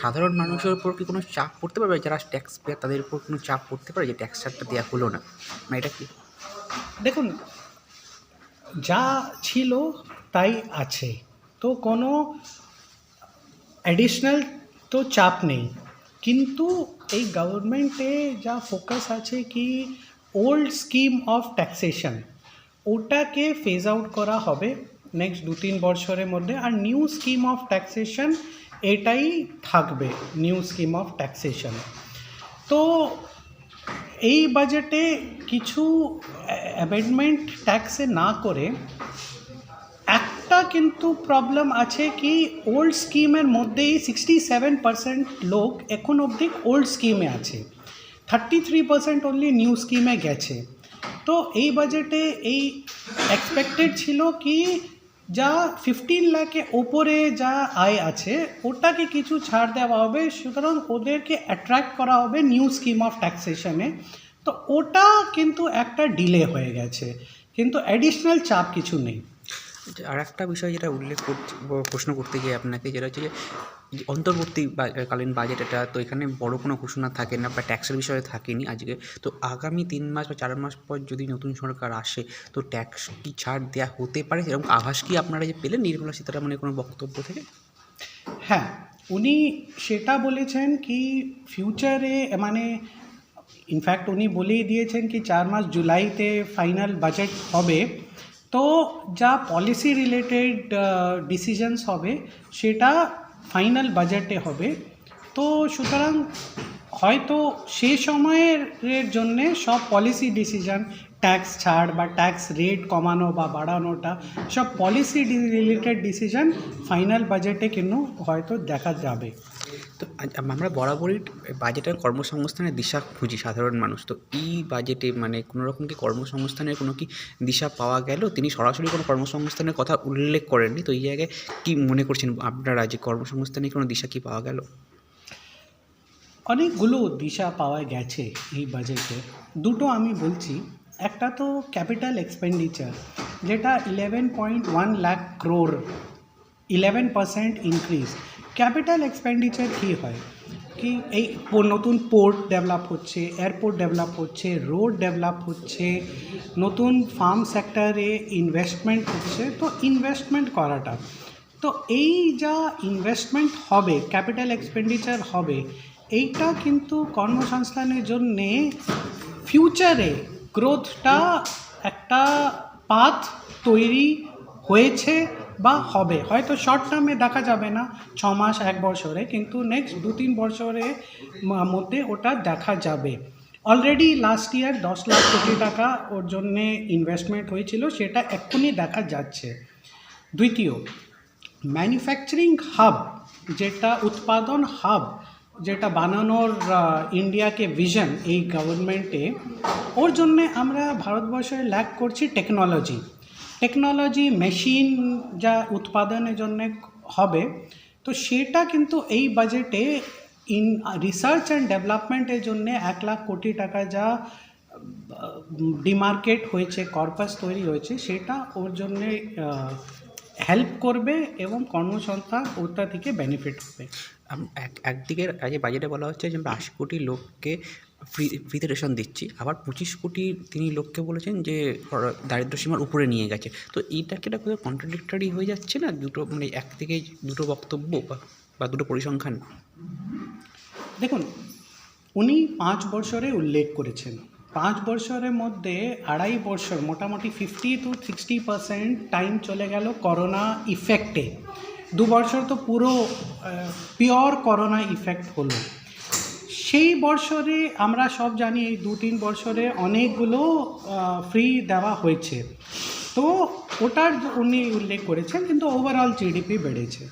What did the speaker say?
সাধারণ মানুষের উপর কি কোনো চাপ পড়তে পারবে? যারা ট্যাক্স পেয়ার তাদের উপর কোনো চাপ পড়তে পারে যে ট্যাক্স দেওয়া হলো না? মানে এটা কি? দেখুন, যা ছিল তাই আছে। তো কোনো অ্যাডিশনাল তো চাপ নেই। কিন্তু এই গভর্নমেন্টে যা ফোকাস আছে কি ওল্ড স্কিম অফ ট্যাক্সেশন ওটাকে ফেজ আউট করা হবে নেক্সট দু তিন বছরের মধ্যে। আর নিউ স্কিম অফ ট্যাক্সেশন এটাই থাকবে নিউ স্কিম অফ ট্যাক্সেশন তো এই বাজেটে কিছু অ্যামেন্ডমেন্ট ট্যাক্সে না করে একটা কিন্তু প্রবলেম আছে কি ওল্ড স্কিমের মধ্যেই সিক্সটি সেভেন পার্সেন্ট লোক এখন অবধি ওল্ড স্কিমে আছে। Thirty three percent only new স্কিমে গেছে। তো এই বাজেটে এই এক্সপেক্টেড ছিল কি যা ফিফটিন লাখে ওপরে যা আয় আছে, ওটাকে কিছু ছাড় দেওয়া হবে, সুতরাং ওদেরকে অ্যাট্রাক্ট করা হবে নিউ স্কিম অফ ট্যাক্সেশনে তো ওটা কিন্তু একটা ডিলে হয়ে গেছে, কিন্তু অ্যাডিশনাল চাপ কিছু নেই। আর একটা বিষয় যেটা উল্লেখ করতে, প্রশ্ন করতে গিয়ে আপনাকে যেটা হচ্ছে যে যে অন্তর্বর্তী বা- কালীন বাজেট এটা তো এখানে বড় কোনো ঘোষণা থাকে না বা ট্যাক্সের বিষয়ে থাকেনি আজকে। তো আগামী তিন মাস বা চার মাস পর যদি নতুন সরকার আসে, তো ট্যাক্স কি ছাড় দেওয়া হতে পারে? এরকম আভাস কি আপনারা যে পেলেন? নির্মলা সীতারামনের কোনো বক্তব্য থেকে? হ্যাঁ উনি সেটা বলেছেন কি ফিউচারে মানে ইনফ্যাক্ট উনি বলেই দিয়েছেন কি, চার মাস জুলাইতে ফাইনাল বাজেট হবে। তো যা পলিসি রিলেটেড ডিসিশনস হবে, সেটা ফাইনাল বাজেটে হবে। তো সুতরাং হয়তো সে সময়ের জন্যে সব পলিসি ডিসিশন ট্যাক্স ছাড় বা ট্যাক্স রেট কমানো বা বাড়ানোটা, সব পলিসি রিলেটেড ডিসিশন ফাইনাল বাজেটে কিন্তু হয়তো দেখা যাবে। তো আমরা বরাবরই বাজেটের কর্মসংস্থানের দিশা খুঁজি সাধারণ মানুষ। তো এই বাজেটে মানে কোনো রকম কি কর্মসংস্থানের কোনো কি দিশা পাওয়া গেল? তিনি সরাসরি কোনো কর্মসংস্থানের কথা উল্লেখ করেননি। তো এই জায়গায় কি মনে করছেন আপনারা যে কর্মসংস্থানের কোনো দিশা কি পাওয়া গেল? অনেকগুলো দিশা পাওয়া গেছে এই বাজেটে। দুটো আমি বলছি। একটা তো ক্যাপিটাল এক্সপেন্ডিচার, যেটা eleven point one lakh crore eleven percent increase capital expenditure কী হয়? কি এই নতুন পোর্ট ডেভেলপ হচ্ছে, এয়ারপোর্ট ডেভেলপ হচ্ছে, রোড ডেভেলপ হচ্ছে, নতুন ফার্ম সেক্টরে ইনভেস্টমেন্ট হচ্ছে, তো ইনভেস্টমেন্ট করাটা। তো এই যা ইনভেস্টমেন্ট হবে, ক্যাপিটাল এক্সপেন্ডিচার হবে, এইটা কিন্তু কর্মসংস্থানের জন্যে ফিউচারে গ্রোথটা একটা পাথ তৈরি হয়েছে বা হবে। হয়তো শর্ট টার্মে দেখা যাবে না, ছ মাস, এক বছরে, কিন্তু নেক্সট দু তিন বছরের মধ্যে ওটা দেখা যাবে। অলরেডি লাস্ট ইয়ার দশ লাখ কোটি টাকা ওর জন্যে ইনভেস্টমেন্ট হয়েছিল, সেটা এক্ষুনি দেখা যাচ্ছে। দ্বিতীয় ম্যানুফ্যাকচারিং হাব যেটা উৎপাদন হাব যেটা বানানোর ইন্ডিয়াকে ভিশন এই গভর্নমেন্টে ওর জন্যে আমরা ভারতবর্ষে ল্যাক করছি টেকনোলজি টেকনোলজি মেশিন যা উৎপাদনের জন্য হবে, তো সেটা কিন্তু এই বাজেটে ইন রিসার্চ অ্যান্ড ডেভেলপমেন্টের জন্য এক লাখ কোটি টাকা যা ডিমার্কেট হয়েছে কর্পাস তৈরি হয়েছে, সেটা ওর জন্যে হেল্প করবে এবং কর্মসংস্থান ওটা থেকে বেনিফিট হবে। এক একদিকে আজ বাজেটে বলা হচ্ছে যে আমরা আশি কোটি লোককে ফ্রি ফ্রিতে রেশন দিচ্ছি। আবার পঁচিশ কোটি তিনি লোককে বলেছেন যে ওরা দারিদ্র সীমার উপরে নিয়ে গেছে। তো এইটা কি একটা কোথাও কন্ট্রাডিক্টরি হয়ে যাচ্ছে না? দুটো মানে একদিকে দুটো বক্তব্য বা দুটো পরিসংখ্যান? দেখুন, উনি পাঁচ বছরে উল্লেখ করেছেন। পাঁচ বছরের মধ্যে আড়াই বছর, মোটামুটি fifty to sixty percent time চলে গেল করোনা ইফেক্টে দু বছর তো পুরো পিওর করোনা ইফেক্ট হলো। সেই বছরে আমরা সব জানি, এই দু তিন বছরে অনেকগুলো ফ্রি দেওয়া হয়েছে। তো ওটার উনি উল্লেখ করেছেন, কিন্তু ওভারঅল জিডিপি বেড়েছে।